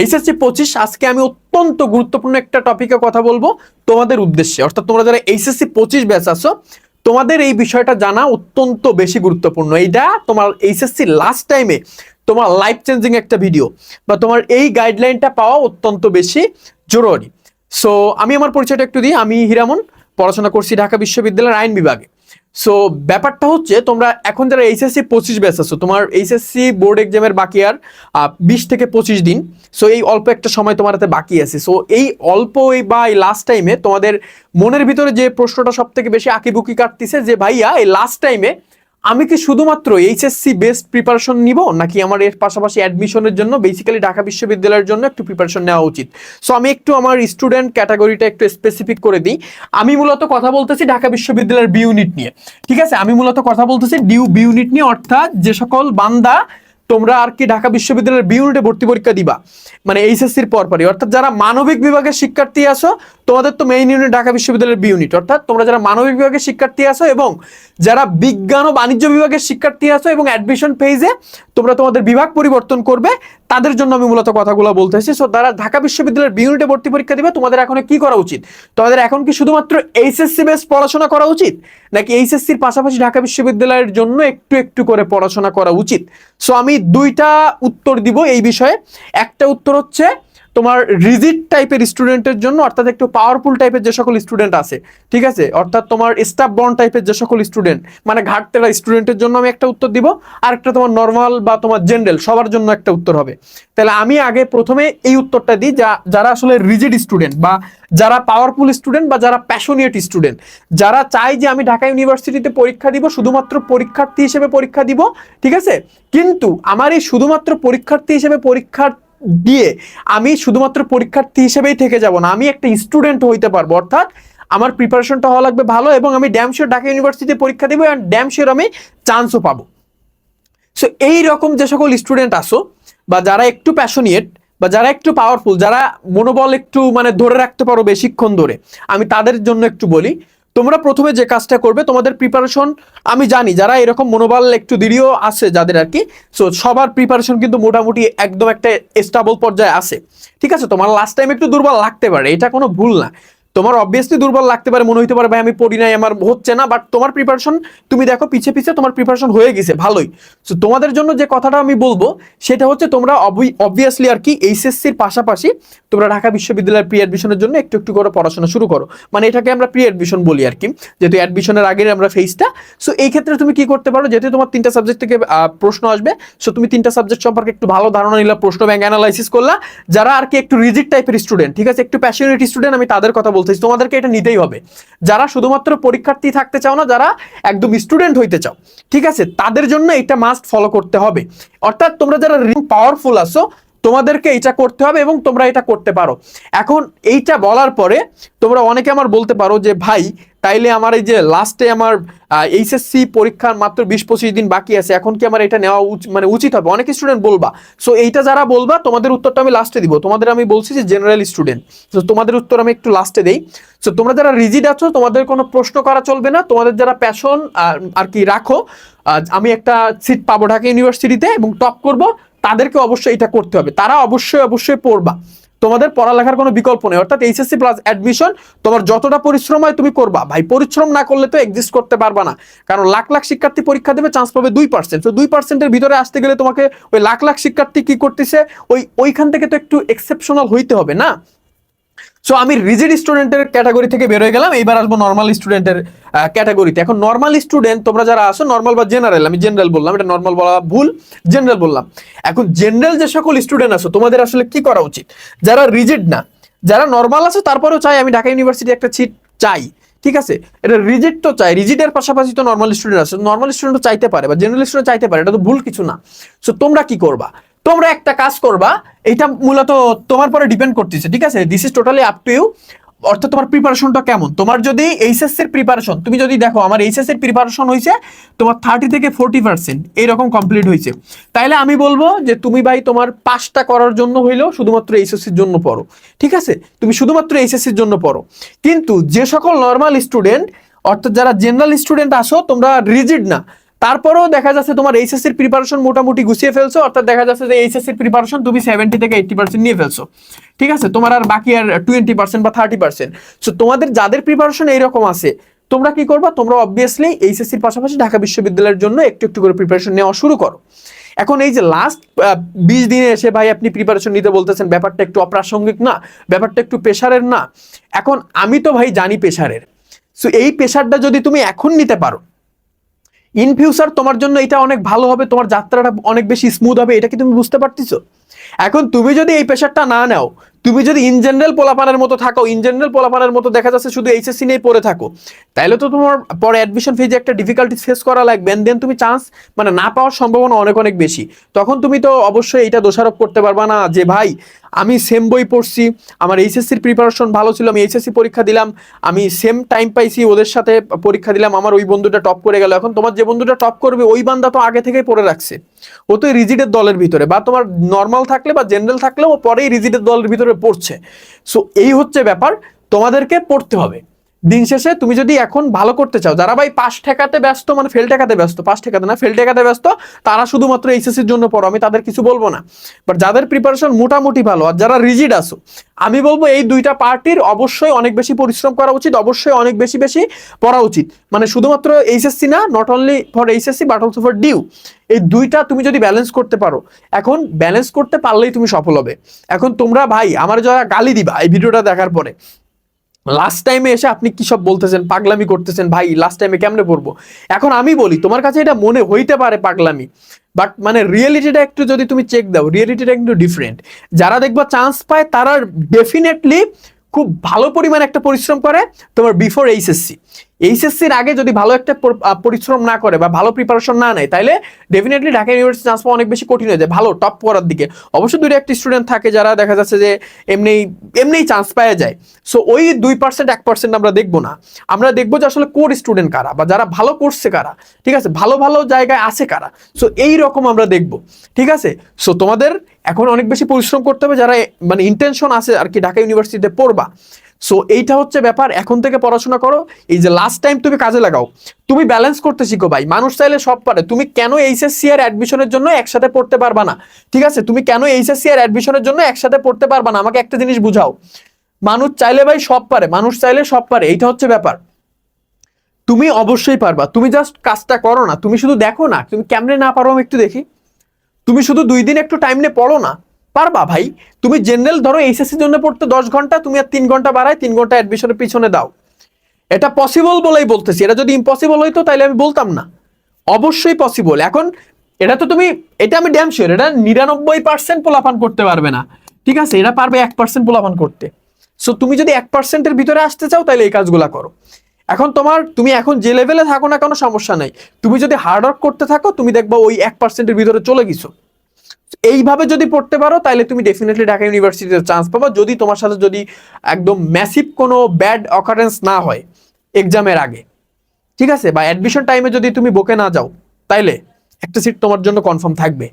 HSC পঁচিশ, আজকে আমি অত্যন্ত গুরুত্বপূর্ণ একটা টপিকে কথা বলব তোমাদের উদ্দেশ্যে। অর্থাৎ তোমরা যারা এইচএসসি পঁচিশ ব্যাচ আছো, তোমাদের এই বিষয়টা জানা অত্যন্ত বেশি গুরুত্বপূর্ণ। এইটা তোমার এইচএসসি লাস্ট টাইমে তোমার লাইফ চেঞ্জিং একটা ভিডিও বা তোমার এই গাইডলাইনটা পাওয়া অত্যন্ত বেশি জরুরি। সো আমি আমার পরিচয়টা একটু দিই। আমি হিরামন, পড়াশোনা করছি ঢাকা বিশ্ববিদ্যালয়ের আইন বিভাগে। সো ব্যাপারটা হচ্ছে তোমরা এখন যারা এইচএসসি পঁচিশ ব্যাচ আছো, তোমার এইচএসসি বোর্ড এক্সামের বাকি আর বিশ থেকে পঁচিশ দিন। সো এই অল্প একটা সময় তোমার হাতে বাকি আছে। সো এই অল্প এই বা এই লাস্ট টাইমে তোমাদের মনের ভিতরে যে প্রশ্নটা সব থেকে বেশি আঁকিবুকি কাটতেছে যে, ভাইয়া, এই লাস্ট টাইমে আমি কি শুধুমাত্র এইচএসসি বেস্ট প্রিপারেশন নিব, নাকি আমার এর পাশাপাশি অ্যাডমিশনের জন্য বেসিক্যালি ঢাকা বিশ্ববিদ্যালয়ের জন্য একটু প্রিপারেশন নেওয়া উচিত? সো আমি একটু আমার স্টুডেন্ট ক্যাটাগরিটা একটু স্পেসিফিক করে দিই। আমি মূলত কথা বলতেছি ঢাকা বিশ্ববিদ্যালয়ের বি ইউনিট নিয়ে। ঠিক আছে? আমি মূলত কথা বলতেছি ডিউ বি ইউনিট নিয়ে, অর্থাৎ যে সকল বান্দা তোমরা আর কি ঢাকা বিশ্ববিদ্যালয়ের বি ইউনিটে ভর্তি পরীক্ষা দিবা। মানে এইচএসসির পরপরই অর্থাৎ যারা মানবিক বিভাগের শিক্ষার্থী আসো তোমাদের তো মেইন ইউনিট ঢাকা বিশ্ববিদ্যালয়ের বি ইউনিট অর্থাৎ তোমরা যারা মানবিক বিভাগের শিক্ষার্থী আসো এবং যারা বিজ্ঞান ও বাণিজ্য বিভাগের শিক্ষার্থী আসো এবং অ্যাডমিশন ফেজে তোমরা তোমাদের বিভাগ পরিবর্তন করবে, তাদের জন্য আমি মূলত কথাগুলো বলতেছি। সো তারা ঢাকা বিশ্ববিদ্যালয়ের বিউনিটে ভর্তি পরীক্ষা দিবে, তোমাদের এখন কি করা উচিত? তোমাদের এখন কি শুধুমাত্র এইচএসসি বেস পড়াশোনা করা উচিত, নাকি এইচএসসির পাশাপাশি ঢাকা বিশ্ববিদ্যালয়ের জন্য একটু একটু করে পড়াশোনা করা উচিত? সো আমি দুইটা উত্তর দিব এই বিষয়ে। একটা উত্তর হচ্ছে তোমার রিজিড টাইপের স্টুডেন্টের জন্য, অর্থাৎ একটু পাওয়ারফুল টাইপের যে সকল স্টুডেন্ট আছে, ঠিক আছে? অর্থাৎ তোমার স্টাফ বন্ড টাইপের যে সকল স্টুডেন্ট মানে ঘাটতেরা স্টুডেন্টের জন্য আমি একটা উত্তর দিব, আর একটা তোমার নর্মাল বা তোমার জেনারেল সবার জন্য একটা উত্তর হবে। তাহলে আমি আগে প্রথমে এই উত্তরটা দিই, যা, যারা আসলে রিজিড স্টুডেন্ট বা যারা পাওয়ারফুল স্টুডেন্ট বা যারা প্যাশনিয়েট স্টুডেন্ট যারা চায় যে আমি ঢাকা ইউনিভার্সিটিতে পরীক্ষা দিব, শুধুমাত্র পরীক্ষার্থী হিসেবে পরীক্ষা দিব, ঠিক আছে? কিন্তু আমার এই শুধুমাত্র পরীক্ষার্থী হিসেবে পরীক্ষার দিয়ে আমি শুধুমাত্র পরীক্ষার্থী হিসেবেই থেকে যাব না, আমি একটা স্টুডেন্ট হইতে পারব। অর্থাৎ আমার প্রিপারেশনটা হওয়া লাগবে ভালো এবং আমি ড্যাম শিওর ঢাকা ইউনিভার্সিটিতে পরীক্ষা দেবো অ্যান্ড ড্যাম শিওর আমি চান্সও পাবো। সো এই রকম যে সকল স্টুডেন্ট আসো বা যারা একটু প্যাশনিয়েট বা যারা একটু পাওয়ারফুল যারা মনোবল একটু মানে ধরে রাখতে পারো বেশিক্ষণ ধরে, আমি তাদের জন্য একটু বলি তোমরা প্রথমে যে কাজটা করবে, তোমাদের প্রিপারেশন আমি জানি যারা এরকম মনোবল একটু দেরিও আছে যাদের আর কি সো সবার প্রিপারেশন কিন্তু মোটামুটি একদম একটা স্টাবল পর্যায়ে আছে। ঠিক আছে, তোমার লাস্ট টাইম একটু দুর্বল লাগতে পারে, এটা কোনো ভুল না। তোমার অবভিয়াসলি দুর্বল লাগতে পারে, মনে হইতে পারে, ভাই, আমি পড়ি নাই, আমার হচ্ছে না। বাট তোমার প্রিপারেশন তুমি দেখো পিছে পিছে তোমার প্রিপারেশন হয়ে গেছে, ভালোই। সো তোমাদের জন্য যে কথাটা আমি বলব, সেটা হচ্ছে তোমরা অবভিয়াসলি আর কি এইচএসসির পাশাপাশি তোমরা ঢাকা বিশ্ববিদ্যালয়ের প্রি অ্যাডমিশনের জন্য একটু একটু করে পড়াশোনা শুরু করো। মানে এটাকে আমরা প্রি অ্যাডমিশন বলি আর কি, যেহেতু অ্যাডমিশনের আগের আমরা ফেজটা সো এই ক্ষেত্রে তুমি কি করতে পারো, যেহেতু তোমার তিনটা সাবজেক্ট থেকে প্রশ্ন আসবে সো তুমি তিনটা সাবজেক্ট সম্পর্কে একটু ভালো ধারণা নিলা, প্রশ্ন ব্যাংক অ্যানালাইসিস করলা, যারা আর কি একটু রিজিড টাইপের স্টুডেন্ট ঠিক আছে? একটু প্যাশনেট স্টুডেন্ট আমি তাদের কথা বলতেছি, তোমাদেরকে এটা নিতেই হবে। যারা শুধুমাত্র পরীক্ষার্থী থাকতে চাও না, যারা একদম স্টুডেন্ট হইতে চাও, ঠিক আছে? তাদের জন্য এটা মাস্ট ফলো করতে হবে। অর্থাৎ তোমরা যারা পাওয়ারফুল আসো তোমাদেরকে এটা করতে হবে এবং তোমরা এটা করতে পারো। এখন এইটা বলার পরে তোমরা অনেকে আমার বলতে পারো যে, ভাই তাইলে আমার এই যে লাস্টে আমার এইচএসসি পরীক্ষার মাত্র বিশ পঁচিশ দিন বাকি আছে, এখন কি আমার এটা নেওয়া মানে উচিত হবে? অনেক স্টুডেন্ট বলবা। সো এইটা যারা বলবা, তোমাদের উত্তরটা আমি লাস্টে দিব। তোমাদের আমি বলছি যে জেনারেল স্টুডেন্ট তো তোমাদের উত্তর আমি একটু লাস্টে দেই। সো তোমরা যারা রিজিড আছো, তোমাদের কোনো প্রশ্ন করা চলবে না। তোমাদের যারা প্যাশন আর কি রাখো আমি একটা সিট পাবো ঢাকা ইউনিভার্সিটিতে এবং টপ করব, তাদেরকে অবশ্যই এটা করতে হবে। তারা অবশ্যই অবশ্যই পড়বা। তোমাদের পড়ালেখার কোনো বিকল্প নেই। অর্থাৎ এইচএসসি প্লাস অ্যাডমিশন তোমার যতটা পরিশ্রম হয় তুমি করবা। ভাই, পরিশ্রম না করলে তো এক্সিস্ট করতে পারবা না। কারণ লাখ লাখ শিক্ষার্থী পরীক্ষা দেবে চান্স পাবে দুই পার্সেন্ট তো দুই পার্সেন্টের ভিতরে আসতে গেলে তোমাকে ওই লাখ লাখ শিক্ষার্থী কি করতেছে? ওই, ওইখান থেকে তো একটু এক্সেপশনাল হইতে হবে, না? সো আমি রিজিড স্টুডেন্টের ক্যাটাগরি থেকে বেরোয় গেলাম, এইবার আসব নর্মাল স্টুডেন্টের ক্যাটাগরিতে এখন নর্মাল স্টুডেন্ট তোমরা যারা আসো নর্মাল বা জেনারেল আমি জেনারেল বললাম, এটা নর্মাল বলা ভুল জেনারেল বললাম। এখন জেনারেল যে সকল স্টুডেন্ট আছো, তোমাদের আসলে কি করা উচিত? যারা রিজিড না, যারা নর্মাল আছে, তারপরেও চাই আমি ঢাকা ইউনিভার্সিটি একটা সিট চাই, ঠিক আছে? এটা রিজিড তো চাই রিজিডের পাশাপাশি তো নর্মাল স্টুডেন্ট আছে নর্মাল স্টুডেন্ট চাইতে পারে বা জেনারেল স্টুডেন্ট চাইতে পারে, এটা তো ভুল কিছু না। সো তোমরা কি করবা? তোমরা একটা কাজ করবা এটা মূলত তোমার পরে ডিপেন্ড করতেছে, ঠিক আছে? This is totally up to you অর্থাৎ তোমার প্রিপারেশনটা কেমন? তোমার যদি এইচএসসি এর প্রিপারেশন তুমি যদি দেখো আমার এইচএসসি এর প্রিপারেশন হয়েছে তোমার থার্টি থেকে ফোর্টি পার্সেন্ট এইরকম কমপ্লিট হয়েছে তাইলে আমি বলব যে তুমি ভাই তোমার পাসটা করার জন্য হইলেও শুধুমাত্র এইচএসসির জন্য পড়ো, ঠিক আছে? তুমি শুধুমাত্র এইচএসসির জন্য পড়ো। কিন্তু যে সকল নর্মাল স্টুডেন্ট অর্থাৎ যারা জেনারেল স্টুডেন্ট আসো তোমরা রিজিড না। তারপরেও দেখা যাচ্ছে তোমার এইচএসসির প্রিপারেশন মোটামুটি গুছিয়ে ফেলছো, অর্থাৎ দেখা যাচ্ছে যে এইচএসসির প্রিপারেশন তুমি সেভেন্টি থেকে এইটটি পার্সেন্ট নিয়ে ফেলছো। ঠিক আছে? তোমার আর বাকি আর টোয়েন্টি পার্সেন্ট বা থার্টি পার্সেন্ট সো তোমাদের যাদের প্রিপারেশন এইরকম আছে, তোমরা কি করবা? তোমরা অবভিয়াসলি এইচএসসির পাশাপাশি ঢাকা বিশ্ববিদ্যালয়ের জন্য একটু একটু করে প্রিপারেশন নেওয়া শুরু করো। এখন এই যে লাস্ট বিশ দিনে এসে ভাই আপনি প্রিপারেশন নিতে বলতেছেন, ব্যাপারটা একটু অপ্রাসঙ্গিক না, ব্যাপারটা একটু প্রেশারের না। এখন আমি তো ভাই জানি প্রেশারের সো এই প্রেশারটা যদি তুমি এখন নিতে পারো ইন ফিউচার তোমার জন্য এটা অনেক ভালো হবে, তোমার যাত্রাটা অনেক বেশি স্মুথ হবে, এটা কি তুমি বুঝতে পারতেছো? এখন তুমি যদি এই প্রেশারটা না নাও, তুমি যদি ইন জেনারেল পোলাপানের মতো থাকো ইন জেনারেল পোলাপানের মতো দেখা যাচ্ছে শুধু এইচএসসি নিয়ে পড়ে থাকো তাহলে তো তোমার পরে অ্যাডমিশন ফেজে একটা ডিফিকাল্টি ফেস করা লাগবে দেন তুমি চান্স মানে না পাওয়ার সম্ভাবনা অনেক অনেক বেশি। তখন তুমি তো অবশ্যই এটা দোষারোপ করতে পারবা না যে, ভাই আমি সেম বই পড়ছি, আমার এইচএসসির প্রিপারেশন ভালো ছিল, আমি এইচএসসি পরীক্ষা দিলাম, আমি সেম টাইম পাইছি, ওদের সাথে পরীক্ষা দিলাম, আমার ওই বন্ধুটা টপ করে গেল। এখন তোমার যে বন্ধুটা টপ করবে, ওই বান্দা তো আগে থেকেই পড়ে রাখছে। ও তো রিজিডের দলের ভিতরে, বা তোমার নর্মাল থাকলে বা জেনারেল থাকলে ও পরেই রিজিডের দলের ভিতরে পড়ছে। সো এই হচ্ছে ব্যাপার, তোমাদেরকে পড়তে হবে। দিন শেষে তুমি যদি এখন ভালো করতে চাও, যারা ভাই পাশ ঠেকাতে ব্যস্ত মানে ফেল ঠেকাতে ব্যস্ত, পাশ ঠেকাতে না ফেল ঠেকাতে ব্যস্ত, তারা শুধুমাত্র এইচএসসির জন্য পড়ো, আমি তাদের কিছু বলব না। বাট যাদের প্রিপারেশন মোটামুটি ভালো, আর যারা রিজিড আসো আমি বলব এই দুইটা পার্টির অবশ্যই অনেক বেশি পরিশ্রম করা উচিত, অবশ্যই অনেক বেশি বেশি পড়া উচিত। মানে শুধুমাত্র এইচএসসি না not only for HSC but also for DU এই দুইটা তুমি যদি ব্যালেন্স করতে পারো, এখন ব্যালেন্স করতে পারলেই তুমি সফল হবে। এখন তোমরা ভাই, আমার যারা গালি দিবা এই ভিডিওটা দেখার পরে লাস্ট টাইমে এসে আপনি কি সব বলতেছেন? পাগলামি করতেছেন? ভাই লাস্ট টাইমে কেমনে পড়ব? এখন আমি বলি, তোমার কাছে এটা মনে হইতে পারে পাগলামি বাট মানে রিয়েলিটিটা একটু যদি তুমি চেক দাও রিয়েলিটিটা একটু ডিফারেন্ট যারা দেখবা চান্স পায়, তারা ডেফিনেটলি খুব ভালো পরিমাণ একটা পরিশ্রম করে তোমার বিফোর এইচএসসি এইচএসসির আগে যদি ভালো একটা পরিশ্রম না করে বা ভালো প্রিপারেশন না নেয় তাহলে ডেফিনেটলি ঢাকা ইউনিভার্সিটি চান্স পাওয়া অনেক বেশি কঠিন হয়ে যায়, ভালো টপ করার দিকে। অবশ্যই দুইটা একটা স্টুডেন্ট থাকে যারা দেখা যাচ্ছে যে এমনি এমনিই চান্স পাওয়া যায়। সো ওই দুই পার্সেন্ট এক পার্সেন্ট আমরা দেখব না। আমরা দেখব যে আসলে কোর স্টুডেন্ট কারা বা যারা ভালো করছে কারা, ঠিক আছে? ভালো ভালো জায়গায় আছে কারা? সো এই রকম আমরা দেখব, ঠিক আছে? সো তোমাদের এখন অনেক বেশি পরিশ্রম করতে হবে যারা মানে ইন্টেনশন আছে আর কি ঢাকা ইউনিভার্সিটিতে পড়বা। সো এইটা হচ্ছে ব্যাপার, এখন থেকে পড়াশোনা করো। এই যে লাস্ট টাইম তুমি কাজে লাগাও, তুমি ব্যালেন্স করতে শিখো ভাই। মানুষ চাইলে সব পারে। তুমি কেন এইচএসসি আর অ্যাডমিশনের জন্য একসাথে পড়তে পারবা না? ঠিক আছে? তুমি কেন এইচএসসি আর অ্যাডমিশনের জন্য একসাথে পড়তে পারবা না? আমাকে একটা জিনিস বুঝাও। মানুষ চাইলে ভাই সব পারে। মানুষ চাইলে সব পারে। এইটা হচ্ছে ব্যাপার। তুমি অবশ্যই পারবা। তুমি জাস্ট কাজটা করো না। তুমি শুধু দেখো না। তুমি কেমনে না পারো আমি একটু দেখি। তুমি শুধু দুই দিন একটু টাইম নিয়ে পড়ো না। পারবা ভাই? তুমি জেনারেল ধরো এইচএসসির জন্য পড়তে দশ ঘণ্টা, তুমি আর তিন ঘণ্টা বাড়ায়, তিন ঘণ্টা অ্যাডমিশনের পিছনে দাও। এটা পসিবল বলেই বলতেছি। এটা যদি ইম্পসিবল হইতো তাহলে আমি বলতাম না। অবশ্যই পসিবল এখন এটা তো তুমি, এটা আমি ড্যাম শিওর এটা নিরানব্বই পার্সেন্ট পোলাপান করতে পারবে না। ঠিক আছে? এটা পারবে এক পার্সেন্ট পোলাপান করতে। সো তুমি যদি এক পার্সেন্টের ভিতরে আসতে চাও তাহলে এই কাজগুলা করো। এখন তোমার, তুমি এখন যে লেভেলে থাকো না কোনো, সমস্যা নাই। তুমি যদি হার্ড ওয়ার্ক করতে থাকো, তুমি দেখবা ওই এক পার্সেন্টের ভিতরে চলে গেছো। এইভাবে যদি পড়তে পারো, তাহলে তুমি ডেফিনেটলি ঢাকা ইউনিভার্সিটিতে চান্স পাবো। যদি তোমার সাথে যদি একদম ম্যাসিভ কোনো ব্যাড অকারেন্স না হয় এক্সামের আগে, ঠিক আছে? বা অ্যাডমিশন টাইমে যদি তুমি বকে না যাও, তাইলে একটা সিট তোমার জন্য কনফার্ম থাকবে।